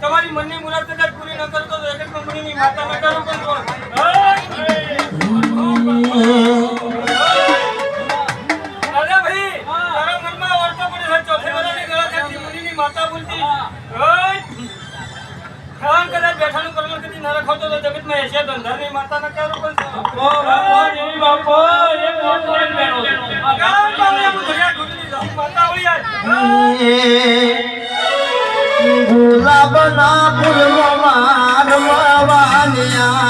તમારી મનની મુરાદ કદાચ પૂરી ન કરતો તો એક કંપનીની માતા ન કરું પણ કોણ? હે! દાદા ભાઈ, તારા મનમાં ઓળખો પડે છે, ચોથી વરાની ગળા કાઢી મુનિની માતા બોલતી. ખાન કદાચ બેઠાનું કરમણ કદી ન રખો તો જગતમાં એશિયા ધંધાની માતા ન કરું પણ ગામ બાવળે હું ધર્યા માતા આય. ગુલાબના ફૂલમાં રમવાની આયો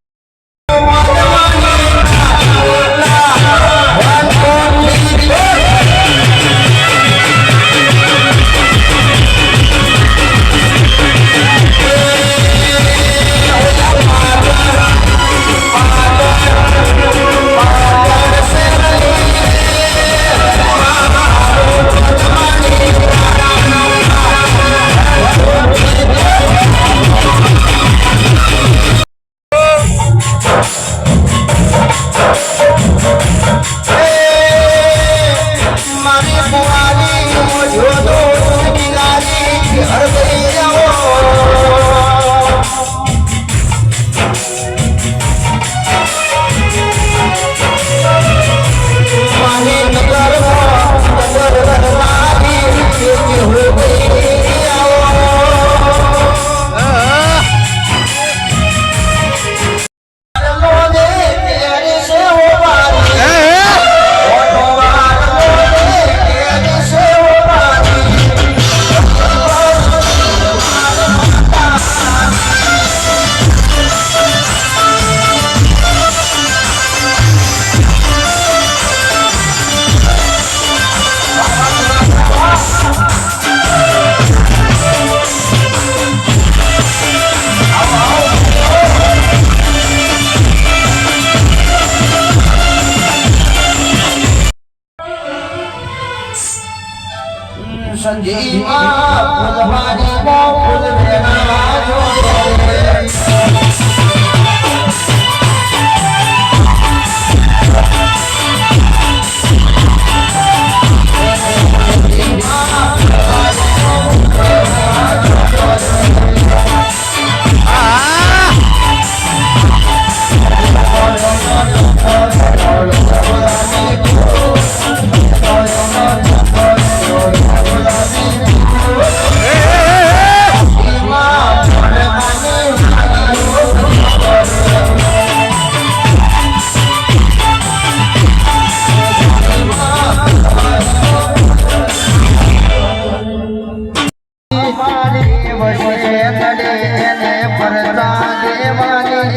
સંજીવા ફૂલવારી મો ફૂલ વેણા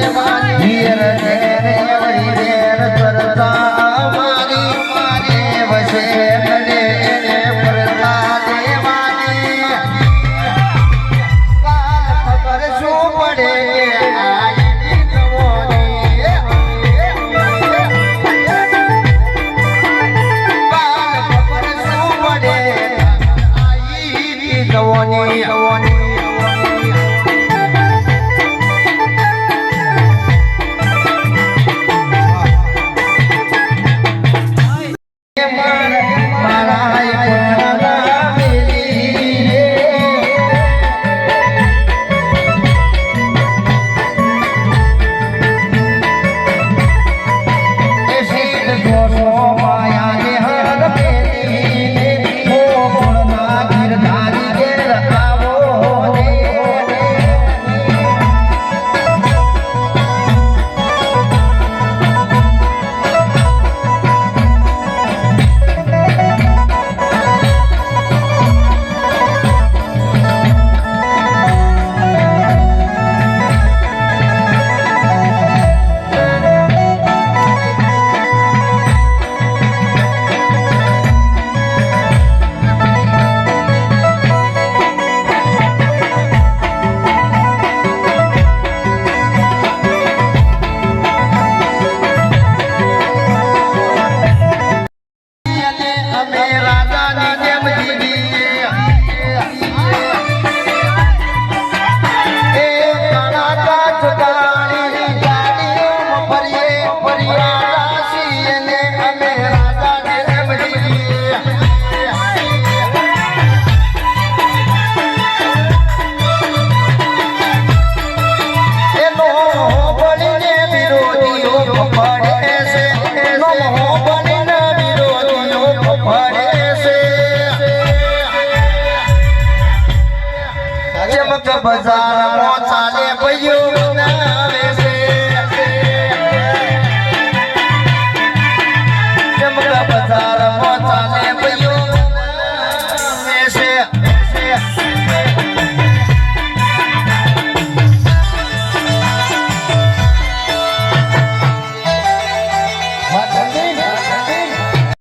હીર બજાર મો ચાલે ભયો. ના